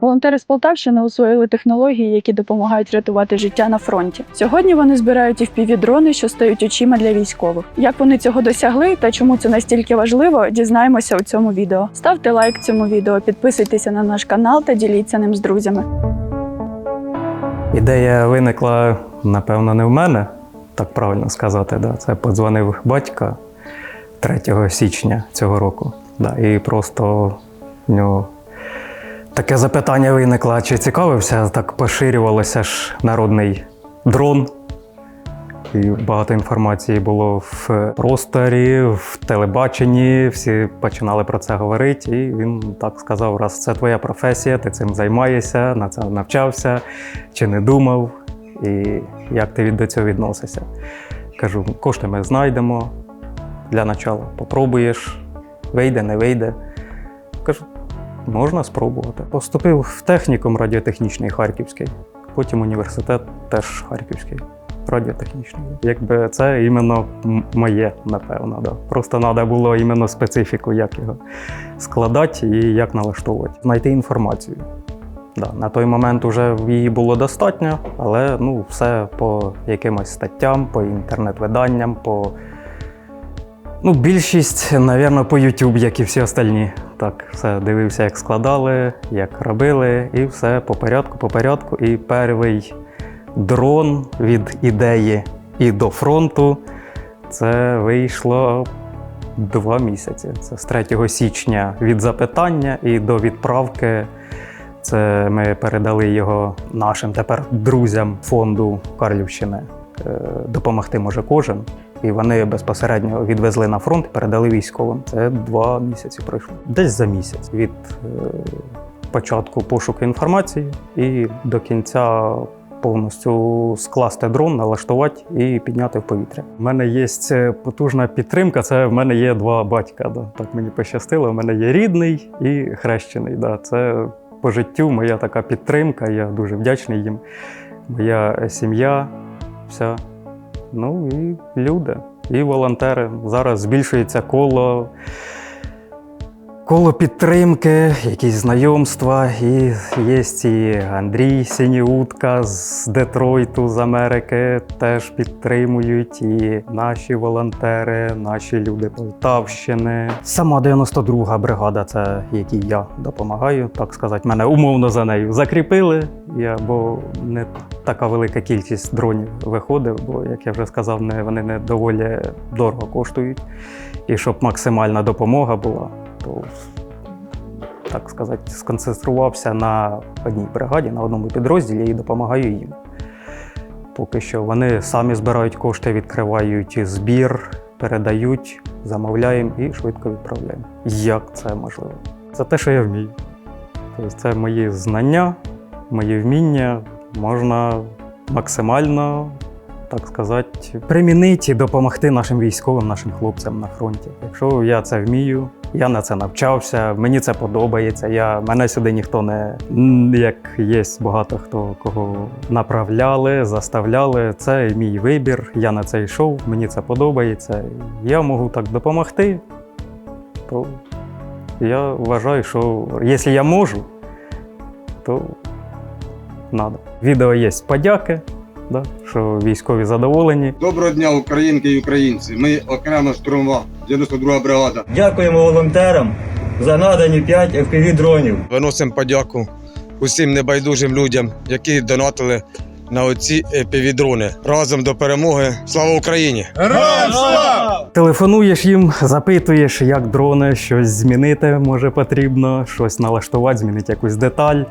Волонтери з Полтавщини освоїли технології, які допомагають рятувати життя на фронті. Сьогодні вони збирають FPV-дрони, що стають очима для військових. Як вони цього досягли та чому це настільки важливо, дізнаємося у цьому відео. Ставте лайк цьому відео, підписуйтеся на наш канал та діліться ним з друзями. Ідея виникла, напевно, не в мене, так правильно сказати. Да. Це подзвонив батька 3 січня цього року. Да. І просто в нього таке запитання виникло, чи цікавився, так поширювалося ж народний дрон. І багато інформації було в просторі, в телебаченні, всі починали про це говорити. І він так сказав: раз це твоя професія, ти цим займаєшся, на це навчався, чи не думав, і як ти до цього відносишся. Кажу, кошти ми знайдемо для начала. Попробуєш, вийде, не вийде. Кажу, можна спробувати. Поступив в технікум радіотехнічний Харківський, потім університет теж Харківський. Радіотехнічний. Якби це іменно моє, напевно. Да. Просто треба було іменно специфіку, як його складати і як налаштовувати. Знайти інформацію. Да, на той момент вже її було достатньо, але ну, все по якимось статтям, по інтернет-виданням, по. Ну, більшість, напевно, по YouTube, як і всі остальні. Так, все дивився, як складали, як робили, і все по порядку, по порядку. І перший дрон від ідеї і до фронту це вийшло два місяці. Це з 3 січня від запитання і до відправки. Це ми передали його нашим тепер друзям фонду Карлівщини. Е, Допомогти може кожен. І вони безпосередньо відвезли на фронт і передали військовим. Це два місяці пройшло. Десь за місяць від е, початку пошуку інформації і до кінця повністю скласти дрон, налаштувати і підняти в повітря. У мене є потужна підтримка. Це в мене є два батька. Да. Так мені пощастило. У мене є рідний і хрещений. Да. Це по життю моя така підтримка. Я дуже вдячний їм. Моя сім'я, вся. Ну і люди, і волонтери. Зараз збільшується коло, коло підтримки, якісь знайомства. І є і Андрій Сініутка з Детройту, з Америки, теж підтримують. І наші волонтери, наші люди Полтавщини. Сама 92-га бригада, це якій я допомагаю, так сказати, мене умовно за нею закріпили. Я, бо не така велика кількість дронів виходить, бо, як я вже сказав, не, вони не доволі дорого коштують. І щоб максимальна допомога була, то так сказати, сконцентрувався на одній бригаді, на одному підрозділі і допомагаю їм. Поки що вони самі збирають кошти, відкривають збір, передають, замовляємо і швидко відправляємо. Як це можливо? Це те, що я вмію. Тобто це мої знання, мої вміння можна максимально, так сказати, примінити і допомогти нашим військовим, нашим хлопцям на фронті. Якщо я це вмію, я на це навчався, мені це подобається. Я, мене сюди ніхто не як є багато хто кого направляли, заставляли. Це мій вибір. Я на це йшов, мені це подобається. Я можу так допомогти, то я вважаю, що якщо я можу, то надо. Відео є подяки, да, що військові задоволені. Доброго дня, українки і українці. Ми окрема штурмова 92 бригада. Дякуємо волонтерам за надані 5 FPV дронів. Виносимо подяку усім небайдужим людям, які донатили на оці півдрони. Разом до перемоги. Слава Україні! Телефонуєш їм, запитуєш, як дрони, щось змінити може потрібно, щось налаштувати, змінити якусь деталь.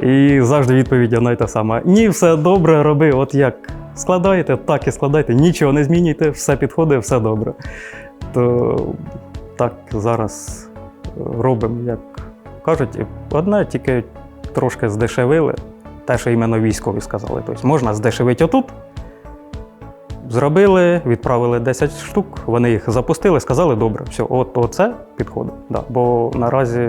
І завжди відповідь одна й та сама: ні, все добре, роби, от як складаєте, так і складайте, нічого не змінюйте, все підходить, все добре. То так зараз робимо, як кажуть, І одне тільки трошки здешевили, те, що іменно військові сказали. Тобто можна здешевити отут. Зробили, відправили 10 штук, вони їх запустили, сказали, добре, все, от оце підходить. Да. Бо наразі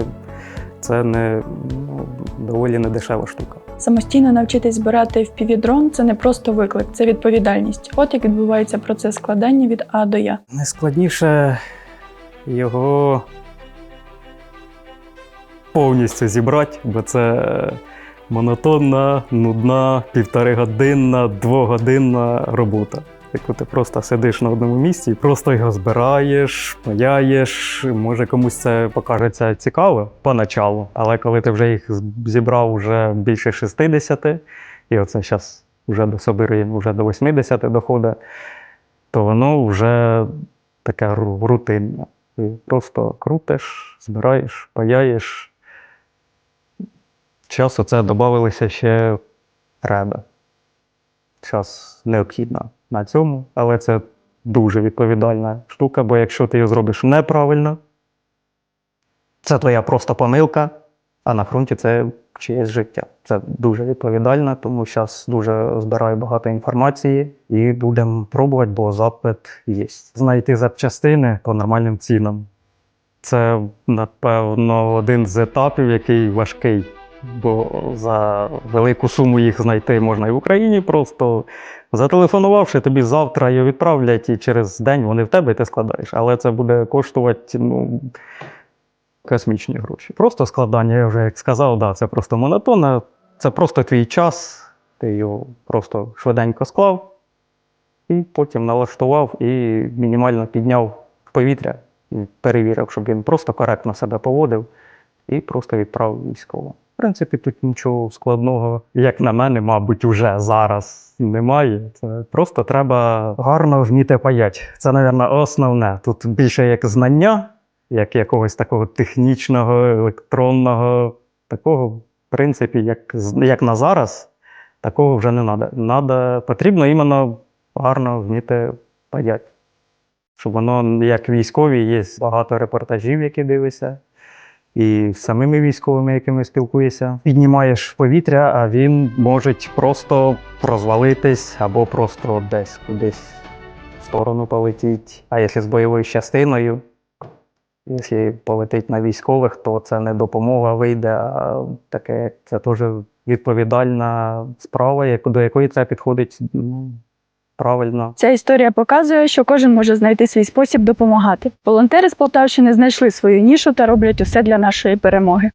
це не ну, доволі недешева штука. Самостійно навчитись збирати FPV-дрон – це не просто виклик, це відповідальність. От як відбувається процес складання від А до Я. Найскладніше його повністю зібрати, бо це монотонна, нудна, півторигодинна, двогодинна робота. Яку ти просто сидиш на одному місці і просто його збираєш, паяєш. Може комусь це покажеться цікаво поначалу, але коли ти вже їх зібрав вже більше 60, і оце зараз вже до собирі, вже до 80 доходить, то воно вже таке рутинне. Ти просто крутиш, збираєш, паяєш. Час оце додавалися ще реби. Час необхідно на цьому, але це дуже відповідальна штука, бо якщо ти її зробиш неправильно, це твоя просто помилка, а на фронті це чиєсь життя. Це дуже відповідально, тому зараз дуже збираю багато інформації і будемо пробувати, бо запит є. Знайти запчастини по нормальним цінам. Це, напевно, один з етапів, який важкий. Бо за велику суму їх знайти можна і в Україні, просто зателефонувавши, тобі завтра її відправлять, і через день вони в тебе і ти складаєш. Але це буде коштувати ну, космічні гроші. Просто складання, я вже як сказав, да, це просто монотонно, це просто твій час, ти його просто швиденько склав, і потім налаштував і мінімально підняв в повітря і перевірив, щоб він просто коректно себе поводив і просто відправив військово. Принципі, тут нічого складного, як на мене, мабуть, уже зараз немає. Це просто треба гарно вміти паяти. Це, мабуть, основне. Тут більше як знання, як якогось такого технічного, електронного, такого, в принципі, як, як на зараз, такого вже не треба. Надо, потрібно іменно гарно вміти паяти. Щоб воно, як військові, є багато репортажів, які дивишся і з самими військовими, якими спілкуєшся, піднімаєш повітря, а він може просто розвалитись або просто десь кудись в сторону полетіть. А якщо з бойовою частиною, якщо полетить на військових, то це не допомога вийде, а таке це теж відповідальна справа, до якої це підходить ну, правильно. Ця історія показує, що кожен може знайти свій спосіб допомагати. Волонтери з Полтавщини знайшли свою нішу та роблять усе для нашої перемоги.